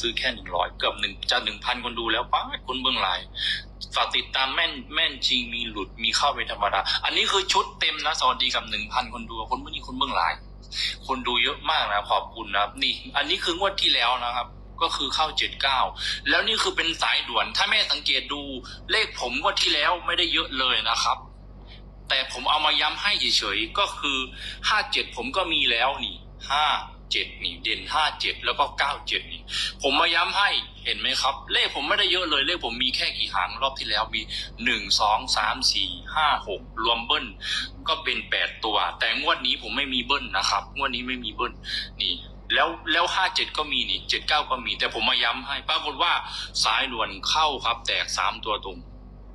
ซื้อแค่หนึ่งร้อยเกือบหนึ่งจะหนึ่งพันคนดูแล้วป้าดคนเบื้องหลายฝากติดตามแม่นแม่นจริงมีหลุดมีเข้าไปธรรมดา อันนี้คือชุดเต็มนะสวัสดีกับหนึ่งพันคนดูคนเมื่อนี้คนเบื้องหลายคนดูเยอะมากนะขอบคุณนะครับ นี่ อันนี้คืองวดที่แล้วนะครับ ก็คือเข้าเจ็ดเก้าแล้วนี่คือเป็นสายด่วน ถ้าแม่สังเกตดูเลขผมงวดที่แล้วไม่ได้เยอะเลยนะครับ แต่ผมเอามาย้ำให้เฉยๆก็คือห้าเจ็ดผมก็มีแล้วนี่ห้า เจ็ดนี่เด่นห้าเจ็ดแล้วก็เก้าเจ็ดนี่ ผมมาย้ำให้เห็นไหมครับ เลขผมไม่ได้เยอะเลย เลขผมมีแค่กี่หางรอบที่แล้วมีหนึ่งสองสามสี่ห้าหกรวมเบิ้ลก็เป็นแปดตัว แต่งวดนี้ผมไม่มีเบิ้ลนะครับงวดนี้ไม่มีเบิ้ลนี่แล้วแล้วห้าเจ็ดก็มีนี่เจ็ดเก้าก็มี แต่ผมมาย้ำให้ปรากฏว่าสายด่วนเข้าครับ แตกสามตัวตรง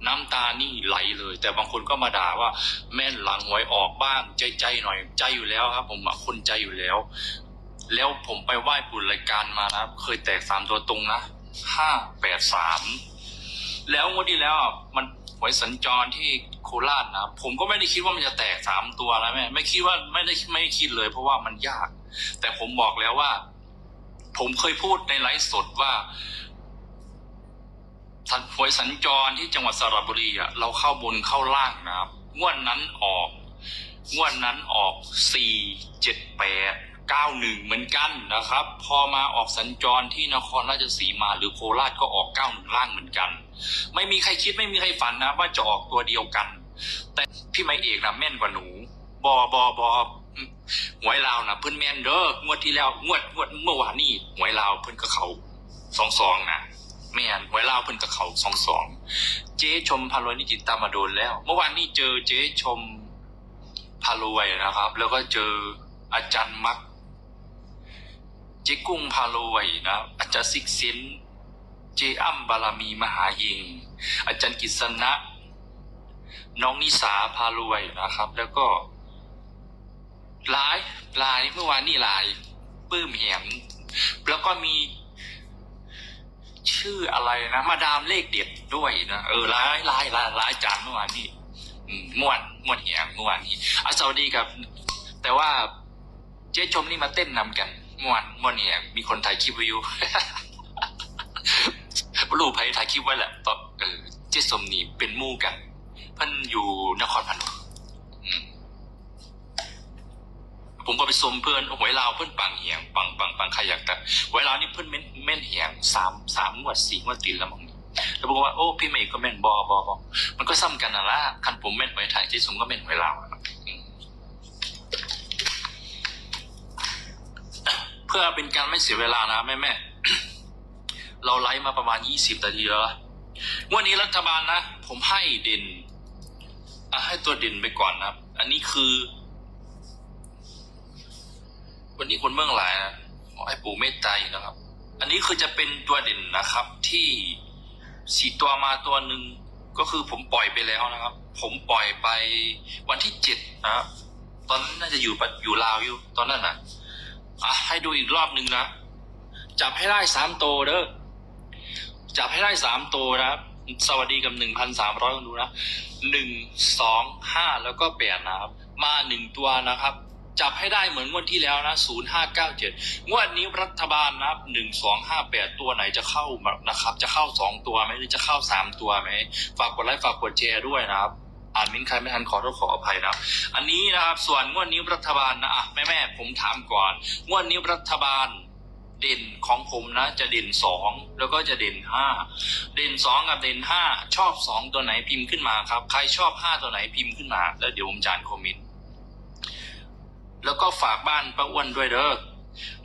น้ำตานี่ไหลเลย แต่บางคนก็มาด่าว่า แม่นหลังหวยออกบ้าง ใจใจหน่อยใจอยู่แล้วครับ ผมคนใจอยู่แล้ว แล้วผมไปไหว้บุญรายการมานะเคยแตกสามตัวตรงนะห้าแปดสามแล้วงวดที่แล้วอะมันหวยสัญจรที่โคราชนะผมก็ไม่ได้คิดว่ามันจะแตกสามตัวแล้วแม่ไม่คิดว่าไม่ได้ไม่คิดเลย เพราะว่ามันยาก แต่ผมบอกแล้วว่า ผมเคยพูดในไลฟ์สดว่าสัญหวยสัญจรที่จังหวัดสระบุรีอะเราเข้าบนเข้าล่างนะครับงวดนั้นออกงวดนั้นออกสี่เจ็ดแปด เก้าหนึ่งเหมือนกันนะครับ พอมาออกสัญจรที่นครราชสีมาหรือโคราชก็ออกเก้าหนึ่งล่างเหมือนกัน ไม่มีใครคิดไม่มีใครฝันนะว่าจะออกตัวเดียวกัน แต่พี่ไม่เอกนะแม่นกว่าหนูบอบอบอหวยลาวนะเพิ่นแม่นเด้องวดที่แล้วงวดงวดเมื่อวานนี่หวยลาวเพิ่นก็เขาสองสองนะแม่นหวยลาวเพิ่นก็เขาสองสองเจ๊ชมพารวยนี่จิตตามมาโดนแล้ว เมื่อวานนี่เจอเจ๊ชมพารวยนะครับ แล้วก็เจออาจารย์มัก เจ๊กุ้งพารวยนะอาจารย์ซิกเซนเจอ้ำบารมีมหายิง อาจารย์กิษณะน้องนิสาพารวยนะครับ แล้วก็หลายหลายเมื่อวานนี่หลายปื้มแหมแล้วก็มีชื่ออะไรนะ มาดามเลขเด็ดด้วยนะเออหลายหลายหลายหลายจานเมื่อวานนี่อืมม่วนม่วนแหงเมื่อวานนี้อะสวัสดีครับ แต่ว่าเจ๊ชมนี่มาเต้นนำกัน มวนมวนแหงมีคนถ่ายคลิปไว้อยู่รูปไผถ่ายคลิปไว้แหละตอนเออเจสมนี่เป็นมู่กันเพิ่นอยู่นครพนมผมก็ไปสมเพื่อนหวยลาวเพื่อนปังเหียงปังปังปังใครอยากแต่หวยลาวนี่เพื่อนเม่นเม่นเหียงสามสามงวดสี่งวดติดแล้วมั้งแล้วบอกว่าโอ้พี่เมย์ก็แม่นบอบอบอมันก็ซ้ำกันน่ะละคันผมแม่นหวยไทยเจสมก็แม่นหวยลาวอะอืม เพื่อเป็นการไม่เสียเวลานะแม่แม่เราไลฟ์มาประมาณยี่สิบนาทีแล้ววันนี้รัฐบาลนะ ผมให้เด่นให้ตัวเด่นไปก่อนนะครับอันนี้คือ วันนี้คนเมืองหลายนะขอให้ปู่เมตตานะครับ อันนี้คือจะเป็นตัวเด่นนะครับ ที่สี่ตัวมาตัวหนึ่งก็คือผมปล่อยไปแล้วนะครับ ผมปล่อยไปวันที่เจ็ดนะครับตอนนั้นน่าจะอยู่ปะอยู่ลาวอยู่ ตอนนั้นนะ อะให้ดูอีกรอบหนึ่งนะ จับให้ได้สามโตเด้อ จับให้ได้สามโตนะสวัสดีกับหนึ่งพันสามร้อยคนดูนะหนึ่งสองห้าแล้วก็แปดนะครับ มาหนึ่งตัวนะครับ จับให้ได้เหมือนงวดที่แล้วนะศูนย์ห้าเก้าเจ็ดงวดนี้รัฐบาลนะครับหนึ่งสองห้าแปดตัวไหนจะเข้านะครับ จะเข้าสองตัวไหมหรือจะเข้าสามตัวไหม ฝากกดไลค์ฝากกดแชร์ด้วยนะครับ อ่านมิ้นท์ใครไม่ทันขอโทษขออภัยนะครับอันนี้นะครับ ส่วนงวดนี้รัฐบาลนะอะแม่แม่ผมถามก่อนงวดนี้รัฐบาลเด่นของผมนะ จะเด่นสองแล้วก็จะเด่นห้าเด่นสองกับเด่นห้าชอบสองตัวไหนพิมพ์ขึ้นมาครับ ใครชอบห้าตัวไหนพิมพ์ขึ้นมา แล้วเดี๋ยวผมจานคอมเมนต์แล้วก็ฝากบ้านป้าอ้วนด้วยเด้อ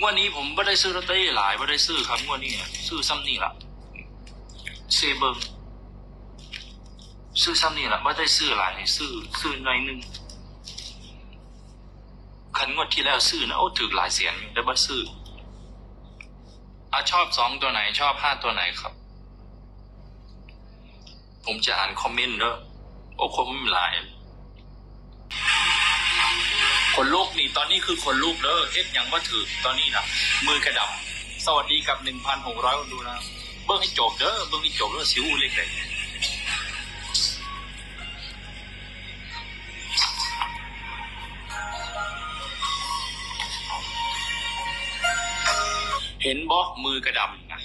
งวดนี้ผมไม่ได้ซื้อลอตเตอรี่หลายไม่ได้ซื้อครับงวดนี้ซื้อซ้ำนี่ละเซเบิง ซื้อซ้ำนี่แหละไม่ได้ซื้อหลายซื้อซื้อหน่อยนึงคันงวดที่แล้วซื้อนะโอ้ถือหลายเสียนอยู่แต่บ่ซื้ออะชอบสองตัวไหนชอบห้าตัวไหนครับ ผมจะอ่านคอมเมนต์เด้อโอ้คอมเมนต์หลายคนลูกนี่ตอนนี้คือคนลูกเด้อเฮ็ดยังว่าถือตอนนี้นะมือกระดับ สวัสดีกับหนึ่งพันหกร้อยคนดูนะ เบิ้งให้จบเด้อเบิ้งให้จบเด้อสิวเล็กเลย มือกระดำนะ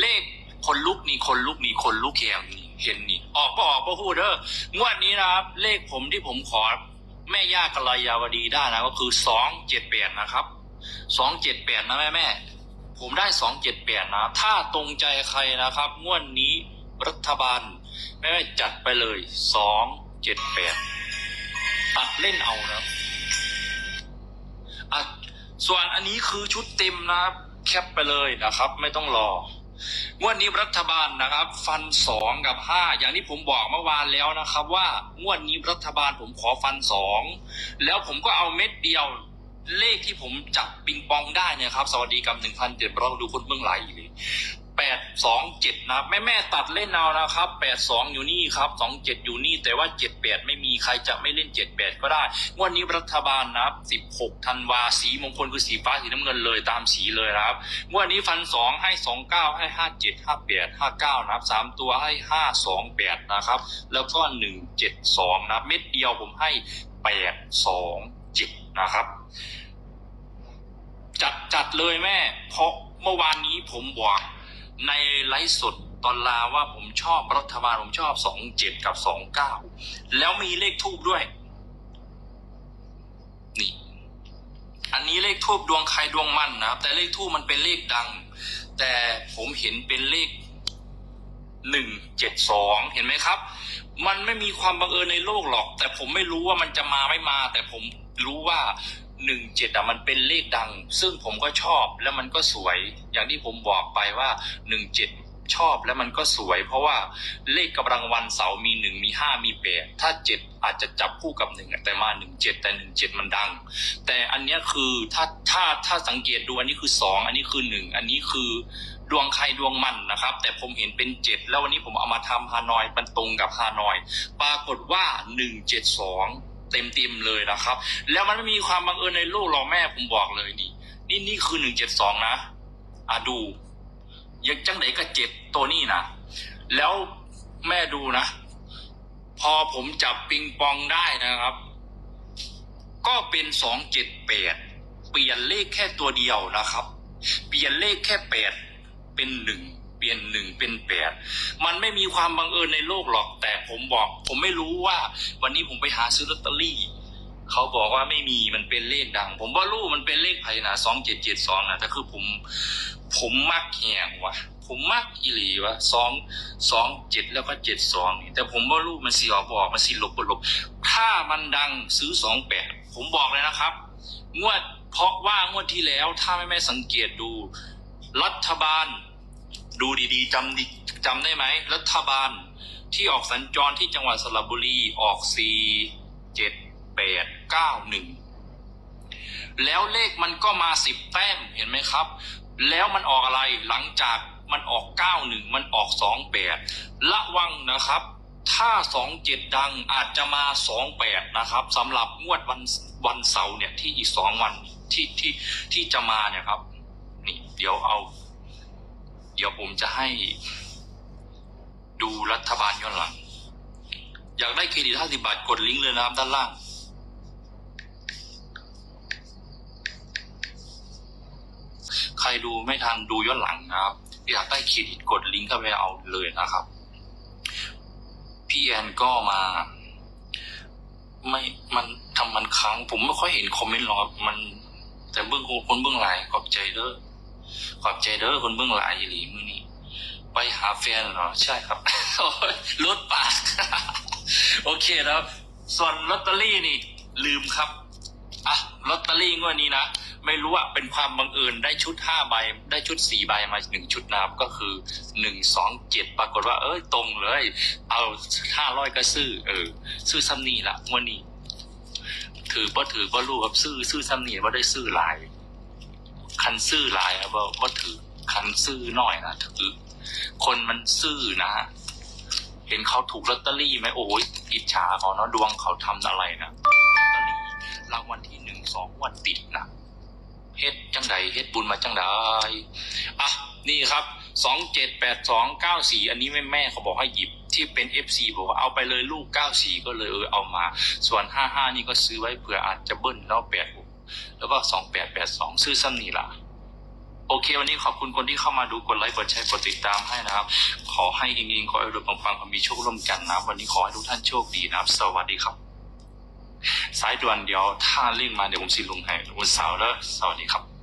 เลขคนลุกนี่คนลุกนี่คนลุกแขงนี่เห็นนี่ ออกก็ออกก็พูดเด้องวดนี้นะครับ เลขผมที่ผมขอ แม่ย่ากลยาวดีได้นะก็คือสองเจ็ดแปดนะครับสองเจ็ดแปดนะแม่แม่ผมได้สองเจ็ดแปดนะ ถ้าตรงใจใครนะครับ งวดนี้รัฐบาลแม่แม่จัดไปเลยสองเจ็ดแปดตัดเล่นเอานะอะส่วนอันนี้คือชุดเต็มนะครับ แคปไปเลยนะครับ ไม่ต้องรองวดนี้รัฐบาลนะครับ ฟันสองกับห้าอย่างที่ผมบอกเมื่อวานแล้วนะครับ ว่างวดนี้รัฐบาลผมขอฟันสองแล้วผมก็เอาเม็ดเดียวเลขที่ผมจับปิงปองได้เนี่ยครับ สวัสดีกับหนึ่งพันเจ็ดร้อยดูคนเบื้องไหลเลย แปดสองเจ็ดนะแม่แม่ตัดเล่นเอานะครับแปดสองอยู่นี่ครับสองเจ็ดอยู่นี่ แต่ว่าเจ็ดแปดไม่มีใครจะไม่เล่นเจ็ดแปดก็ได้งวันนี้รัฐบาลนะครับสิบหกธันวาสีมงคลคือสีฟ้าสีน้ำเงินเลยตามสีเลยนะครับงวันนี้ฟันสองให้สองเก้าให้ห้าเจ็ดห้าแปดห้าเก้านะครับสามตัวให้ห้าสองแปดนะครับ แล้วก็หนึ่งเจ็ดสองนะเม็ดเดียวผมให้แปดสองเจ็ดนะครับจัดจัดเลยแม่ เพราะเมื่อวานนี้ผมบอก ในไลฟ์สดตอนลาว่าผมชอบรัฐบาลผมชอบสองเจ็ดกับสองเก้าแล้วมีเลขทูบด้วย นี่ อันนี้เลขทูบดวงใครดวงมันนะครับ แต่เลขทูบมันเป็นเลขดัง แต่ผมเห็นเป็นเลขหนึ่งเจ็ดสองเห็นไหมครับ มันไม่มีความบังเอิญในโลกหรอก แต่ผมไม่รู้ว่ามันจะมาไม่มา แต่ผมรู้ว่า หนึ่งเจ็ดอะมันเป็นเลขดัง ซึ่งผมก็ชอบแล้วมันก็สวย อย่างที่ผมบอกไปว่าหนึ่งเจ็ดชอบแล้วมันก็สวย เพราะว่าเลขกำลังวันเสาร์มีหนึ่งมีห้ามีแปดถ้าเจ็ดอาจจะจับคู่กับหนึ่งแต่มาหนึ่งเจ็ดแต่หนึ่งเจ็ดมันดัง แต่อันนี้คือถ้าถ้าถ้าสังเกตดูอันนี้คือสองอันนี้คือหนึ่งอันนี้คือดวงใครดวงมันนะครับ แต่ผมเห็นเป็นเจ็ดแล้ววันนี้ผมเอามาทำฮานอยมันตรงกับฮานอย ปรากฏว่าหนึ่งเจ็ดสอง เต็มเต็มๆเลยนะครับ แล้วมันไม่มีความบังเอิญในโลกหรอแม่ผมบอกเลยนี่ นี่นี่คือหนึ่งเจ็ดสองนะอะดูยังจังไหนก็เจ็ดตัวนี้นะแล้วแม่ดูนะ พอผมจับปิงปองได้นะครับ ก็เป็นสองเจ็ดแปดเปลี่ยนเลขแค่ตัวเดียวนะครับ เปลี่ยนเลขแค่แปดเป็นหนึ่ง ลี่ยนหนึ่งเป็นแปดมันไม่มีความบังเอิญในโลกหรอก แต่ผมบอก ผมไม่รู้ว่า วันนี้ผมไปหาซื้อลอตเตอรี่เขาบอกว่าไม่มีมันเป็นเลขดัง ผมว่ารู้มันเป็นเลขไพ่นะสองเจ็ดเจ็ดสองนะแต่คือผมผมมักแหงว่ะผมมักอีหลีวะสองสองเจ็ดแล้วก็เจ็ดสองนี่แต่ผมว่ารู้มันสีออกบอกมันสีหลบบลบถ้ามันดังซื้อสองแปดผมบอกเลยนะครับ งวดเพราะว่างวดที่แล้วถ้าไม่ไม่สังเกตดู รัฐบาล ดูดีๆจำจำได้ไหม รัฐบาลที่ออกสัญจรที่จังหวัดสระบุรีออกสี่เจ็ดแปดเก้าหนึ่งแล้วเลขมันก็มาสิบแต้มเห็นไหมครับ แล้วมันออกอะไรหลังจากมันออกเก้าหนึ่งมันออกสองแปดระวังนะครับ ถ้าสองเจ็ดดังอาจจะมาสองแปดนะครับสำหรับงวดวันวันเสาร์เนี่ยที่อีกสองวันที่ที่ที่จะมาเนี่ยครับ นี่เดี๋ยวเอา เดี๋ยวผมจะให้ดูรัฐบาลย้อนหลัง อยากได้เครดิต50บาทกดลิงก์เลยนะครับด้านล่าง ใครดูไม่ทันดูย้อนหลังนะครับ อยากได้เครดิตกดลิงก์เข้าไปเอาเลยนะครับ พี่แอนก็มา ไม่มันทำมันค้าง ผมไม่ค่อยเห็นคอมเมนต์หรอกมัน แต่เบื้องคนเบื้องหลายขอบใจเด้อ ขอบใจเด้อคนเบื้องหลายอีหลีมือนี้ไปหาแฟนเหรอใช่ครับโอ้ยรถปากโอเคแล้วส่วนลอตเตอรี่นี่ ลืมครับอะลอตเตอรี่งวดนี้นะไม่รู้อะเป็นความบังเอิญได้ชุดห้าใบ ได้ชุดสี่ใบมาหนึ่งชุดนะครับก็คือหนึ่งสองเจ็ดปรากฏว่า เอ้ยตรงเลย เอาห้าร้อยก็ซื้อ เออ ซื้อซ้ำนี่ละงวดนี้ ถือว่าถือว่ารู้ครับซื้อซื้อซ้ำนี่ว่าได้ซื้อหลาย คันซื้อหลายครับว่าถือคันซื้อหน่อยนะถือ คนมันซื่อนะฮะเห็นเขาถูกลอตเตอรี่ไหมโอ้ยอิจฉาเขาเนาะดวงเขาทำอะไรนะลอตเตอรี่รางวัลที่หนึ่งสองวันติดนะเฮ็ดจังใดเฮ็ดบุญมาจังใดอะนี่ครับสองเจ็ดแปดสองเก้าสี่อันนี้แม่แม่เขาบอกให้หยิบที่เป็นเอฟซีบอกว่าเอาไปเลยลูกเก้าสี่ก็เลยเออเอามา ส่วนห้าห้านี่ก็ซื้อไว้เผื่ออาจจะเบิ้ลแล้วแปด แล้วก็สองแปดแปดสองซื้อซ้ำนี่ล่ะ โอเค วันนี้ขอบคุณคนที่เข้ามาดูกดไลค์กดแชร์กดติดตามให้นะครับ ขอให้อิงอิงขอให้รวยปังๆขอมีโชคร่วมกันนะวันนี้ขอให้ทุกท่านโชคดีนะครับ สวัสดีครับ สายด่วนเดี๋ยวถ้าเร่งมาเดี๋ยวผมสิลงให้วันเสาร์แล้วสวัสดีครับ